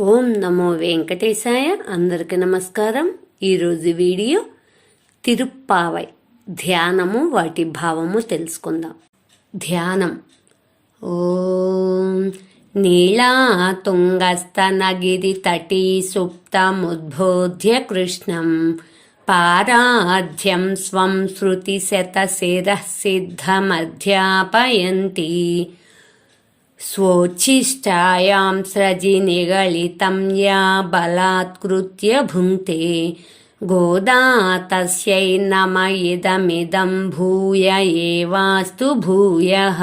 ఓం నమో వెంకటేశాయ. అందరికి నమస్కారం. ఈరోజు వీడియో తిరుప్పావై. ధ్యానము వాటి భావము తెలుసుకుందాం. ధ్యానం. ఓం నీళా తుంగస్తనగిరి తటీ సుప్తముద్బోధ్య కృష్ణం. పారాధ్యం స్వం శృతి శృతిశతశిరः సిద్ధమధ్యాపయంతి. स्वोच्छिष्टायां स्रजि निगलितं या बलात्कृत्य भुङ्क्ते गोदा तस्यै नम इदमिदं భూయ ఏవాస్తు భూయః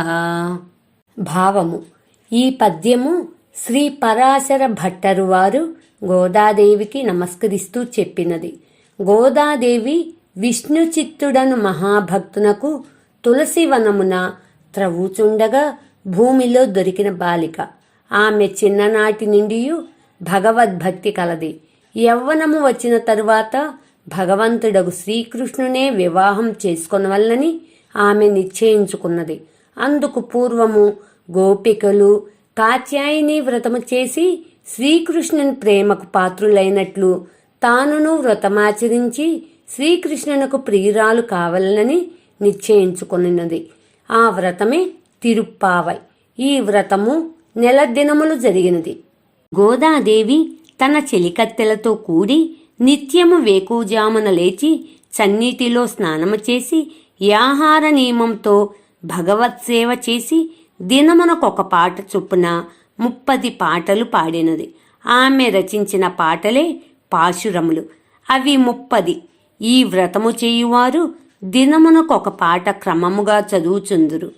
భావము ఈ పద్యము శ్రీ పరాశర భట్టరు వారు గోదాదేవికి నమస్కరిస్తూ చెప్పినది గోదాదేవి విష్ణు చిత్తుడను మహాభక్తునకు తులసివనమున త్రవ్వుచుండగా భూమిలో దొరికిన బాలిక. ఆమె చిన్ననాటి నుండి భగవద్భక్తి కలది. యవ్వనము వచ్చిన తరువాత భగవంతుడగు శ్రీకృష్ణునే వివాహం చేసుకొనవల్లని ఆమె నిశ్చయించుకున్నది. అందుకు పూర్వము గోపికలు కాత్యాయని వ్రతము చేసి శ్రీకృష్ణుని ప్రేమకు పాత్రులైనట్లు తానును వ్రతమాచరించి శ్రీకృష్ణునకు ప్రియురాలు కావాలని నిశ్చయించుకున్నది. ఆ వ్రతమే తిరుప్పావై. ఈ వ్రతము నెల దినములు జరిగినది. గోదాదేవి తన చెలికత్తెలతో కూడి నిత్యము వేకుజామున లేచి చన్నీటిలో స్నానము చేసి యాహార నియమంతో భగవత్ సేవ చేసి దినమునకొక పాట చొప్పున ముప్పది పాటలు పాడినది. ఆమె రచించిన పాటలే పాశురములు. అవి ముప్పది. ఈ వ్రతము చేయువారు దినమునకొక పాట క్రమముగా చదువుచుందురు.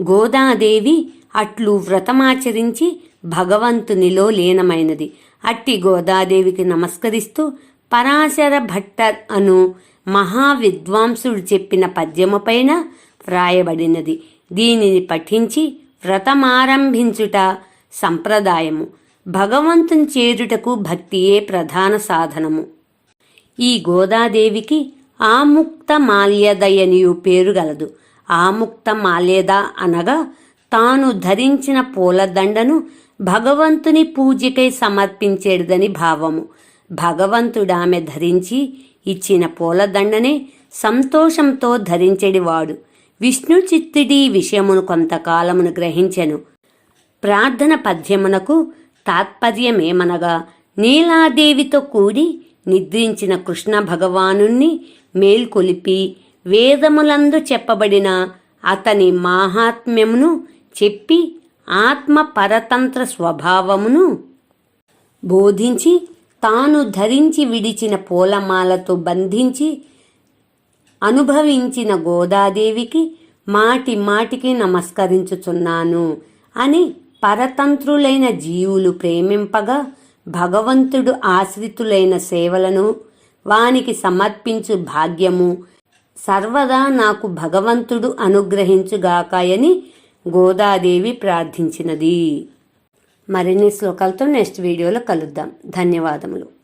గోదాదేవి అట్లు వ్రతమాచరించి భగవంతునిలో లీనమైనది. అట్టి గోదాదేవికి నమస్కరిస్తూ పరాశర భట్టర్ అను మహావిద్వాంసుడు చెప్పిన పద్యముపైన వ్రాయబడినది. దీనిని పఠించి వ్రతమారంభించుట సంప్రదాయము. భగవంతుని చేరుటకు భక్తియే ప్రధాన సాధనము. ఈ గోదాదేవికి ఆముక్త మాల్యదయనియు పేరు గలదు. ఆముక్త మాల్యద అనగా తాను ధరించిన పూలదండను భగవంతుని పూజకై సమర్పించేడుదని భావము. భగవంతుడామె ధరించి ఇచ్చిన పూలదండనే సంతోషంతో ధరించెడివాడు. విష్ణు చిత్తుడి విషయమును కొంతకాలమును గ్రహించెను. ప్రార్థన పద్యమునకు తాత్పర్యమేమనగా నీలాదేవితో కూడి నిద్రించిన కృష్ణ భగవానుణ్ణి మేల్కొలిపి వేదములందు చెప్పబడిన అతని మాహాత్మ్యమును చెప్పి ఆత్మ పరతంత్ర స్వభావమును బోధించి తాను ధరించి విడిచిన పూలమాలతో బంధించి అనుభవించిన గోదాదేవికి మాటి మాటికి నమస్కరించుచున్నాను అని పరతంత్రులైన జీవులు ప్రేమింపగా భగవంతుడు ఆశ్రితులైన సేవలను వానికి సమర్పించు భాగ్యము సర్వదా నాకు భగవంతుడు అనుగ్రహించుగాకాయని గోదాదేవి ప్రార్థించినది. మరిన్ని శ్లోకాలతో నెక్స్ట్ వీడియోలో కలుద్దాం. ధన్యవాదములు.